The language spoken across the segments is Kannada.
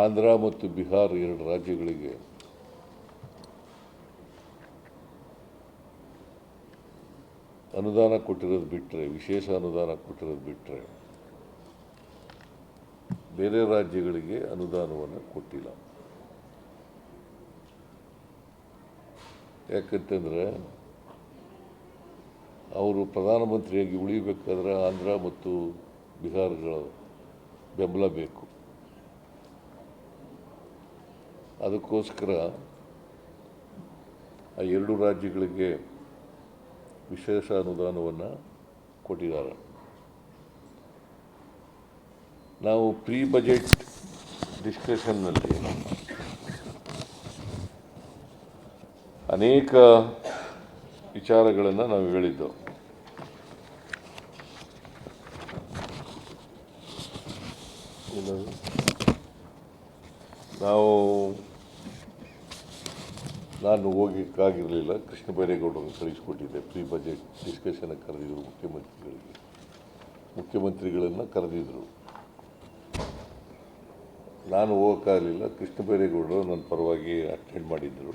ಆಂಧ್ರ ಮತ್ತು ಬಿಹಾರ್ ಎರಡು ರಾಜ್ಯಗಳಿಗೆ ಅನುದಾನ ಕೊಟ್ಟಿರೋದು ಬಿಟ್ಟರೆ ವಿಶೇಷ ಅನುದಾನ ಕೊಟ್ಟಿರೋದು ಬಿಟ್ಟರೆ ಬೇರೆ ರಾಜ್ಯಗಳಿಗೆ ಅನುದಾನವನ್ನು ಕೊಟ್ಟಿಲ್ಲ. ಯಾಕಂತಂದರೆ ಅವರು ಪ್ರಧಾನಮಂತ್ರಿಯಾಗಿ ಉಳಿಬೇಕಾದ್ರೆ ಆಂಧ್ರ ಮತ್ತು ಬಿಹಾರಗಳ ಬೆಂಬಲ ಬೇಕು. ಅದಕ್ಕೋಸ್ಕರ ಆ ಎರಡು ರಾಜ್ಯಗಳಿಗೆ ವಿಶೇಷ ಅನುದಾನವನ್ನು ಕೊಟ್ಟಿದ್ದಾರೆ. ನಾವು ಪ್ರೀ ಬಜೆಟ್ ಡಿಸ್ಕಷನ್ನಲ್ಲಿ ಅನೇಕ ವಿಚಾರಗಳನ್ನು ನಾವು ಹೇಳಿದ್ದು. ನಾವು ನಾನು ಹೋಗಿಕ್ಕಾಗಿರಲಿಲ್ಲ ಕೃಷ್ಣ ಬೈರೇಗೌಡರನ್ನು ಕಳಿಸ್ಕೊಟ್ಟಿದ್ದೆ. ಪ್ರೀ ಬಜೆಟ್ ಡಿಸ್ಕಷನ್ ಕರೆದಿದ್ದರು ಮುಖ್ಯಮಂತ್ರಿಗಳಿಗೆ. ಮುಖ್ಯಮಂತ್ರಿಗಳನ್ನು ಕರೆದಿದ್ದರು ನಾನು ಹೋಗೋಕ್ಕಾಗಲಿಲ್ಲ. ಕೃಷ್ಣ ಬೈರೇಗೌಡರು ನನ್ನ ಪರವಾಗಿ ಅಟೆಂಡ್ ಮಾಡಿದ್ದರು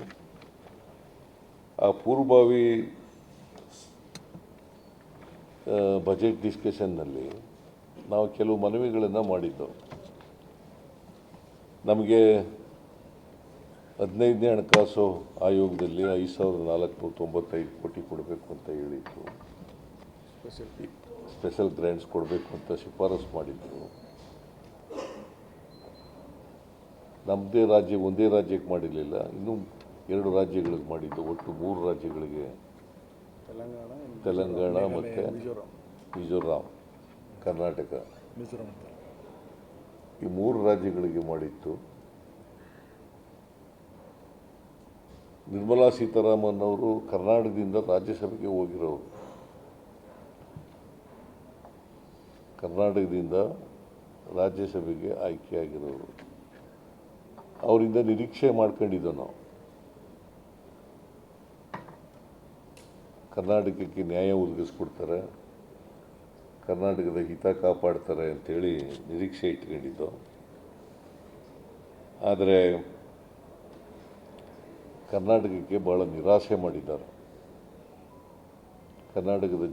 ಆ ಪೂರ್ವಭಾವಿ ಬಜೆಟ್ ಡಿಸ್ಕಷನ್ನಲ್ಲಿ ನಾವು ಕೆಲವು ಮನವಿಗಳನ್ನು ಮಾಡಿದ್ದೆವು. ನಮಗೆ ಹದಿನೈದನೇ ಹಣಕಾಸು ಆಯೋಗದಲ್ಲಿ ಐದು ಸಾವಿರದ ನಾಲ್ಕುನೂರ ತೊಂಬತ್ತೈದು ಕೋಟಿ ಕೊಡಬೇಕು ಅಂತ ಹೇಳಿತ್ತು ಸ್ಪೆಷಲ್ ಗ್ರ್ಯಾಂಟ್ಸ್ ಕೊಡಬೇಕು ಅಂತ ಶಿಫಾರಸು ಮಾಡಿದ್ರು. ನಮ್ಮದೇ ರಾಜ್ಯ ಒಂದೇ ರಾಜ್ಯಕ್ಕೆ ಮಾಡಿರಲಿಲ್ಲ ಇನ್ನೂ ಎರಡು ರಾಜ್ಯಗಳಿಗೆ ಮಾಡಿದ್ದು ಒಟ್ಟು ಮೂರು ರಾಜ್ಯಗಳಿಗೆ. ತೆಲಂಗಾಣ ತೆಲಂಗಾಣ ಮತ್ತು ಮಿಜೋರಾಂ. ಕರ್ನಾಟಕ. ಈ ಮೂರು ರಾಜ್ಯಗಳಿಗೆ ಮಾಡಿತ್ತು ನಿರ್ಮಲಾ ಸೀತಾರಾಮನ್ ಅವರು ಕರ್ನಾಟಕದಿಂದ ರಾಜ್ಯಸಭೆಗೆ ಹೋಗಿರೋರು. ಕರ್ನಾಟಕದಿಂದ ರಾಜ್ಯಸಭೆಗೆ ಆಯ್ಕೆಯಾಗಿರೋರು. ಅವರಿಂದ ನಿರೀಕ್ಷೆ ಮಾಡ್ಕೊಂಡಿದ್ದೋ ನಾವು. ಕರ್ನಾಟಕಕ್ಕೆ ನ್ಯಾಯ ಒದಗಿಸ್ಕೊಡ್ತಾರೆ. ಕರ್ನಾಟಕದ ಹಿತ ಕಾಪಾಡ್ತಾರೆ ಅಂತೇಳಿ ನಿರೀಕ್ಷೆ ಇಟ್ಕೊಂಡಿದ್ದು. ಆದರೆ ಕರ್ನಾಟಕಕ್ಕೆ ಭಾಳ ನಿರಾಸೆ ಮಾಡಿದ್ದಾರೆ. ಕರ್ನಾಟಕದ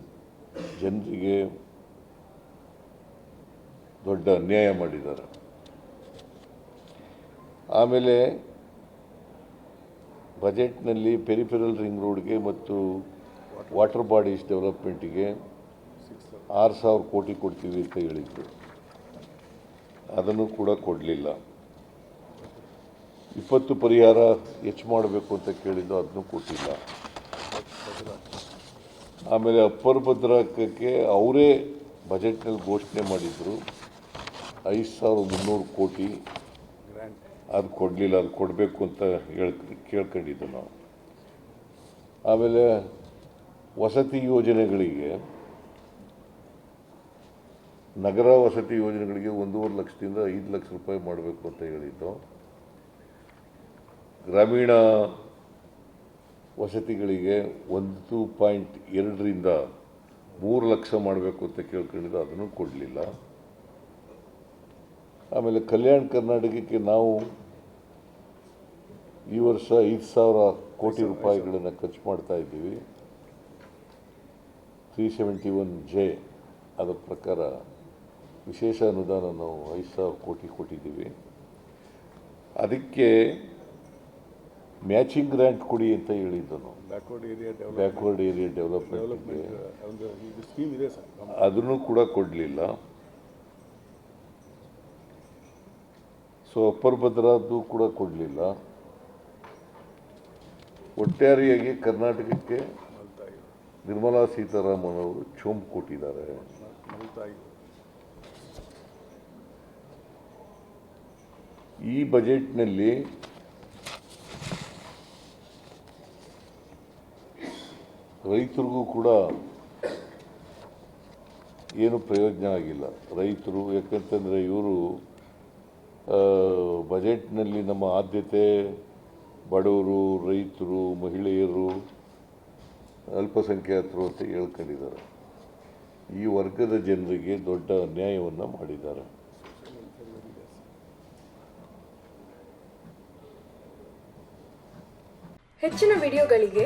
ಜನರಿಗೆ ದೊಡ್ಡ ಅನ್ಯಾಯ ಮಾಡಿದ್ದಾರೆ. ಆಮೇಲೆ ಬಜೆಟ್ನಲ್ಲಿ ಪೆರಿಫೆರಲ್ ರಿಂಗ್ ರೋಡ್ಗೆ ಮತ್ತು ವಾಟರ್ ಬಾಡೀಸ್ ಡೆವಲಪ್ಮೆಂಟಿಗೆ ಆರು ಸಾವಿರ ಕೋಟಿ ಕೊಡ್ತೀವಿ ಅಂತ ಹೇಳಿದ್ರು. ಅದನ್ನು ಕೂಡ ಕೊಡಲಿಲ್ಲ. ಇಪ್ಪತ್ತು ಪರಿಹಾರ ಹೆಚ್ಚು ಮಾಡಬೇಕು ಅಂತ ಕೇಳಿದ್ದು ಅದನ್ನು ಕೊಟ್ಟಿಲ್ಲ. ಆಮೇಲೆ ಅಪ್ಪರ್ ಭದ್ರಾಕಕ್ಕೆ ಅವರೇ ಬಜೆಟ್ನಲ್ಲಿ ಘೋಷಣೆ ಮಾಡಿದ್ರು, ಐದು ಸಾವಿರದ ಮುನ್ನೂರು ಕೋಟಿ ಅದು ಕೊಡಲಿಲ್ಲ, ಅದು ಕೊಡಬೇಕು ಅಂತ ಹೇಳ್, ಕೇಳ್ಕೊಂಡಿದ್ದು ನಾವು. ಆಮೇಲೆ ವಸತಿ ಯೋಜನೆಗಳಿಗೆ, ನಗರ ವಸತಿ ಯೋಜನೆಗಳಿಗೆ ಒಂದೂವರೆ ಲಕ್ಷದಿಂದ ಐದು ಲಕ್ಷ ರೂಪಾಯಿ ಮಾಡಬೇಕು ಅಂತ ಹೇಳಿದ್ದು. ಗ್ರಾಮೀಣ ವಸತಿಗಳಿಗೆ ಒಂದು ಪಾಯಿಂಟ್ ಎರಡರಿಂದ ಮೂರು ಲಕ್ಷ ಮಾಡಬೇಕು ಅಂತ ಕೇಳ್ಕೊಂಡಿದ್ದು, ಅದನ್ನು ಕೊಡಲಿಲ್ಲ. ಆಮೇಲೆ ಕಲ್ಯಾಣ ಕರ್ನಾಟಕಕ್ಕೆ ನಾವು ಈ ವರ್ಷ ಐದು ಸಾವಿರ ಕೋಟಿ ರೂಪಾಯಿಗಳನ್ನು ಖರ್ಚು ಮಾಡ್ತಾ ಇದ್ದೀವಿ. ತ್ರೀ ಸೆವೆಂಟಿ ಒನ್ ಜೆ ಅದರ ಪ್ರಕಾರ ವಿಶೇಷ ಅನುದಾನ ನಾವು ಐದು ಸಾವಿರ ಕೋಟಿ ಕೊಟ್ಟಿದ್ದೀವಿ. ಅದಕ್ಕೆ ಮ್ಯಾಚಿಂಗ್ ಗ್ರ್ಯಾಂಟ್ ಕೊಡಿ ಅಂತ ಹೇಳಿದ್ದನು. Backward area backward area development ಒಂದು ಇದು ಸ್ಕೀಮ್ ಇದೆ ಸರ್. ಅದನ್ನು ಕೂಡ ಕೊಡಲಿಲ್ಲ. ಸೊ ಅಪ್ಪರ್ ಭದ್ರಾದ್ದು ಕೂಡ ಕೊಡಲಿಲ್ಲ. ಒಟ್ಟಾರೆಯಾಗಿ ಕರ್ನಾಟಕಕ್ಕೆ ನಿರ್ಮಲಾ ಸೀತಾರಾಮನ್ ಅವರು ಚೊಂಬು ಕೊಟ್ಟಿದ್ದಾರೆ. ಈ ಬಜೆಟ್ನಲ್ಲಿ ರೈತರಿಗೂ ಕೂಡ ಏನು ಪ್ರಯೋಜನ ಆಗಿಲ್ಲ. ರೈತರು ಯಾಕಂತಂದರೆ ಇವರು ಬಜೆಟ್ನಲ್ಲಿ ನಮ್ಮ ಆದ್ಯತೆ ಬಡವರು, ರೈತರು, ಮಹಿಳೆಯರು ಅಲ್ಪಸಂಖ್ಯಾತರು ಅಂತ ಹೇಳ್ಕೊಂಡಿದ್ದಾರೆ. ಈ ವರ್ಗದ ಜನರಿಗೆ ದೊಡ್ಡ ಅನ್ಯಾಯವನ್ನು ಮಾಡಿದ್ದಾರೆ. ಹೆಚ್ಚಿನ ವಿಡಿಯೋಗಳಿಗೆ